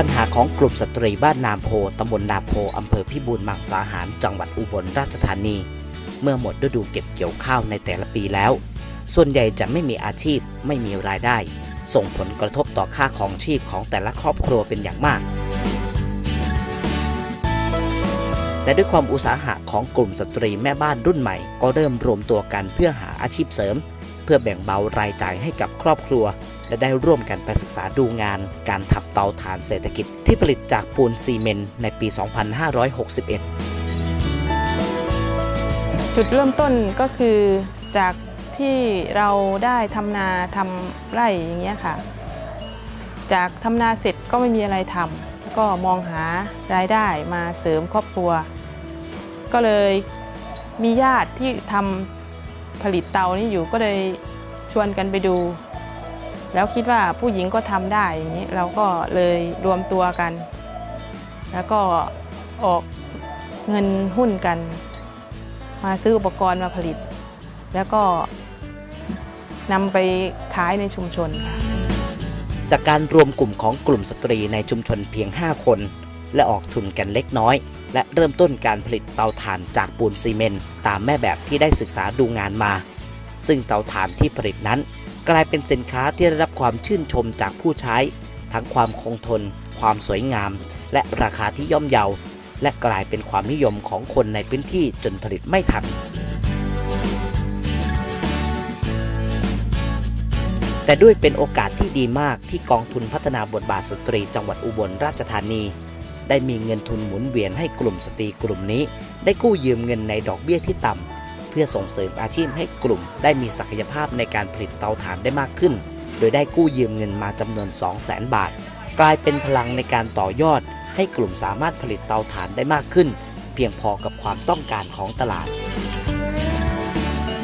ปัญหาของกลุ่มสตรีบ้านนามโพตำบลนาโพอำเภอพิบูลมังสาหาร จังหวัดอุบลราชธานี เมื่อหมดฤดูเก็บเกี่ยวข้าวในแต่ละปีแล้ว ส่วนใหญ่จะไม่มีอาชีพไม่มีรายได้ ส่งผลกระทบต่อค่าของชีพของแต่ละครอบครัวเป็นอย่างมาก แต่ด้วยความอุตสาหะของกลุ่มสตรีแม่บ้านรุ่นใหม่ ก็เริ่มรวมตัวกันเพื่อหาอาชีพเสริม เพื่อแบ่งเบารายจ่ายให้กับครอบครัว และได้ร่วมกันไปศึกษาดูงาน การทำเตาถ่านเศรษฐกิจที่ผลิตจากปูนซีเมนต์ในปี 2561 จุดเริ่มต้นก็คือจากที่เราได้ทำนาทำไร่อย่างเงี้ยค่ะ จากทำนาเสร็จก็ไม่มีอะไรทำก็มองหารายได้มาเสริมครอบครัว ก็เลยมีญาติที่ทำ ผลิตเตานี่อยู่ก็เลยชวนกันไปดู แล้วคิดว่าผู้หญิงก็ทำได้อย่างนี้เราก็เลยรวมตัวกัน แล้วก็ออกเงินหุ้นกัน มาซื้ออุปกรณ์มาผลิต แล้วก็นำไปขายในชุมชนค่ะจากการรวมกลุ่มของกลุ่มสตรีในชุมชนเพียง 5 คน และออกทุนกันเล็กน้อย และเริ่มต้นการผลิตเตาถ่านจากปูนซีเมนต์ตามแม่แบบที่ได้ศึกษาดูงานมา ซึ่งเตาถ่านที่ผลิตนั้น กลายเป็นสินค้าที่ได้รับความชื่นชมจากผู้ใช้ ทั้งความคงทน ความสวยงาม และราคาที่ย่อมเยา และกลายเป็นความนิยมของคนในพื้นที่จนผลิตไม่ทันแต่ด้วยเป็นโอกาสที่ดีมากที่กองทุนพัฒนาบทบาทสตรีจังหวัดอุบลราชธานี ได้มีเงินทุนหมุนเวียนให้กลุ่มสตรีกลุ่มนี้ ได้กู้ยืมเงินในดอกเบี้ยที่ต่ำเพื่อส่งเสริมอาชีพให้กลุ่ม ได้มีศักยภาพในการผลิตเตาถ่านได้มากขึ้น โดยได้กู้ยืมเงินมาจำนวน 2 0 0 0 0 0 บาท กลายเป็นพลังในการต่อยอด ให้กลุ่มสามารถผลิตเตาถ่านได้มากขึ้น เพียงพอกับความต้องการของตลาด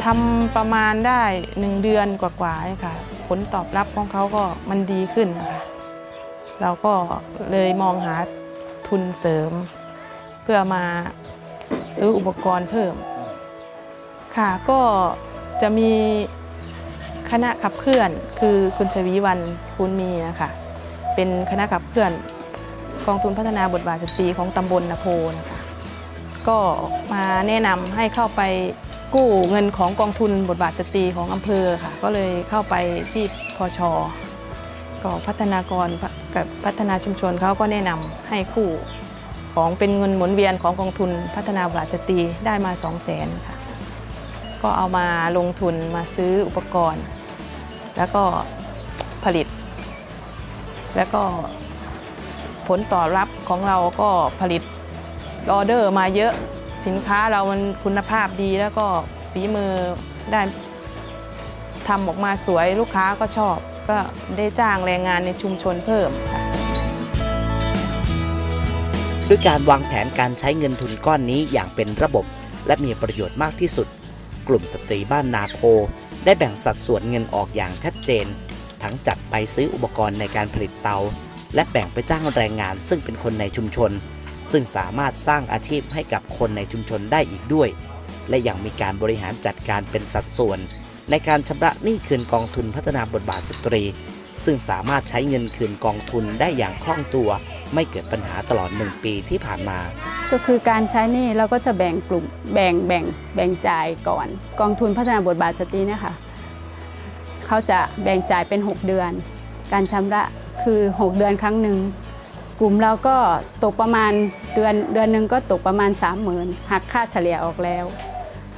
ทำประมาณได้หนึ่งเดือนกว่าๆค่ะ ผลตอบรับของเขาก็มันดีขึ้นนะคะเราก็เลยมองหา ทุนเสริม เพื่อมาซื้ออุปกรณ์เพิ่ม ค่ะก็จะมีคณะขับเคลื่อนคือคุณชวีวันคุณมีนะคะเป็นคณะขับเคลื่อนกองทุนพัฒนาบทบาทสตรีของตำบลนาโพนะคะก็มาแนะนำให้เข้าไปกู้เงินของกองทุนบทบาทสตรีของอำเภอค่ะ ก็เลยเข้าไปที่พชก็พัฒนากร กับพัฒนาชุมชนเขาก็แนะนำให้กู้ของเป็นเงินหมุนเวียนของกองทุนพัฒนาบทบาทสตรีได้มา 2 0 0แสนค่ะ ก็เอามาลงทุนมาซื้ออุปกรณ์ แล้วก็ผลิต แล้วก็ผลตอบรับของเราก็ผลิตออเดอร์มาเยอะสินค้าเรามันคุณภาพดีแล้วก็ฝีมือได้ทำออกมาสวยลูกค้าก็ชอบ ก็ได้จ้างแรงงานในชุมชนเพิ่มค่ะด้วยการวางแผนการใช้เงินทุนก้อนนี้อย่างเป็นระบบ และมีประโยชน์มากที่สุด กลุ่มสตรีบ้านนาโพได้แบ่งสัดส่วนเงินออกอย่างชัดเจน ทั้งจัดไปซื้ออุปกรณ์ในการผลิตเตา และแบ่งไปจ้างแรงงานซึ่งเป็นคนในชุมชน ซึ่งสามารถสร้างอาชีพให้กับคนในชุมชนได้อีกด้วย และยังมีการบริหารจัดการเป็นสัดส่วน ในการชำระหนี้คืนกองทุนพัฒนาบทบาทสตรี ซึ่งสามารถใช้เงินคืนกองทุนได้อย่างคล่องตัว ไม่เกิดปัญหาตลอดหนึ่งปีที่ผ่านมา ก็คือการใช้หนี่เราก็จะแบ่งกลุ่มแบ่งแบ่งแบ่งจ่ายก่อน กองทุนพัฒนาบทบาทสตรีเนี่ยค่ะเขาจะแบ่งจ่ายเป็น 6 เดือน การชำระคือ 6 เดือนครั้งหนึ่งกลุ่มเราก็ตกประมาณเดือนเดือนหนึ่งก็ตกประมาณ 3 0,000หักค่าเฉลี่ยออกแล้ว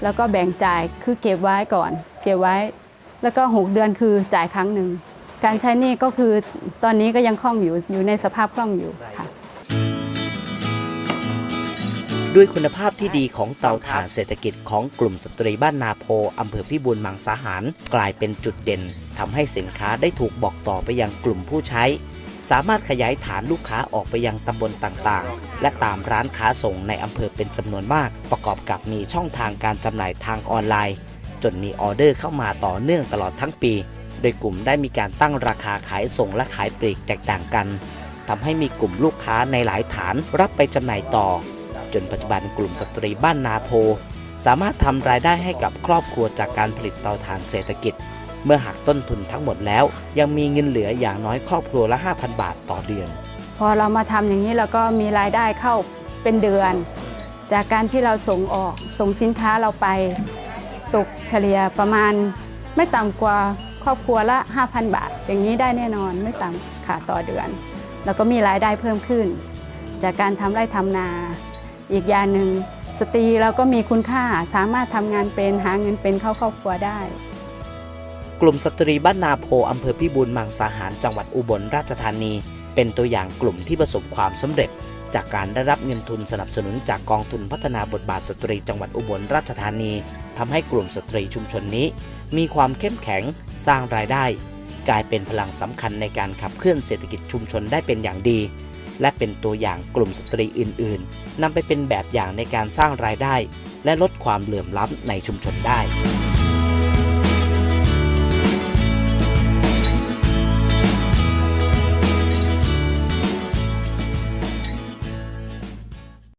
แล้วก็แบ่งจ่ายคือเก็บไว้ก่อน เก็บไว้ แล้วก็ 6 เดือนคือจ่ายครั้งหนึ่ง การใช้หนี่ก็คือตอนนี้ก็ยังคล่องอยู่อยู่ในสภาพคล่องอยู่ค่ะด้วยคุณภาพที่ดีของเตาถ่านเศรษฐกิจของกลุ่มสตรีบ้านนาโพอำเภอพิบูลมังสาหาร กลายเป็นจุดเด่นทำให้สินค้าได้ถูกบอกต่อไปยังกลุ่มผู้ใช้ สามารถขยายฐานลูกค้าออกไปยังตำบลต่างๆ และตามร้านค้าส่งในอำเภอเป็นจำนวนมาก ประกอบกับมีช่องทางการจำหน่ายทางออนไลน์ จนมีออเดอร์เข้ามาต่อเนื่องตลอดทั้งปี โดยกลุ่มได้มีการตั้งราคาขายส่งและขายปลีกแตกต่างกันทำให้มีกลุ่มลูกค้าในหลายฐานรับไปจำหน่ายต่อ จนปัจจุบันกลุ่มสตรีบ้านนาโพ สามารถทำรายได้ให้กับครอบครัวจากการผลิตเตาถ่านเศรษฐกิจ เมื่อหักต้นทุนทั้งหมดแล้ว ยังมีเงินเหลืออย่างน้อยครอบครัวละ 5,000 บาทต่อเดือน พอเรามาทำอย่างนี้เราก็มีรายได้เข้าเป็นเดือน จากการที่เราส่งออกส่งสินค้าเราไป ตกเฉลี่ยประมาณไม่ต่ำกว่าครอบครัวละ 5,000 บาท อย่างนี้ได้แน่นอนไม่ต่ำค่ะต่อเดือน แล้วก็มีรายได้เพิ่มขึ้น จากการทำไร่ทำนา อีกอย่างหนึ่งสตรีเราก็มีคุณค่าสามารถทำงานเป็นหาเงินเป็นเข้าครอบครัวได้ กลุ่มสตรีบ้านนาโพอำเภอพิบูลมังสาหารจังหวัดอุบลราชธานี เป็นตัวอย่างกลุ่มที่ประสบความสำเร็จ จากการได้รับเงินทุนสนับสนุนจากกองทุนพัฒนาบทบาทสตรีจังหวัดอุบลราชธานี ทำให้กลุ่มสตรีชุมชนนี้ มีความเข้มแข็งสร้างรายได้ กลายเป็นพลังสำคัญในการขับเคลื่อนเศรษฐกิจชุมชนได้เป็นอย่างดี และเป็นตัวอย่างกลุ่มสตรีอื่น ๆนำไปเป็นแบบอย่างในการสร้างรายได้ และลดความเหลื่อมล้ำในชุมชนได้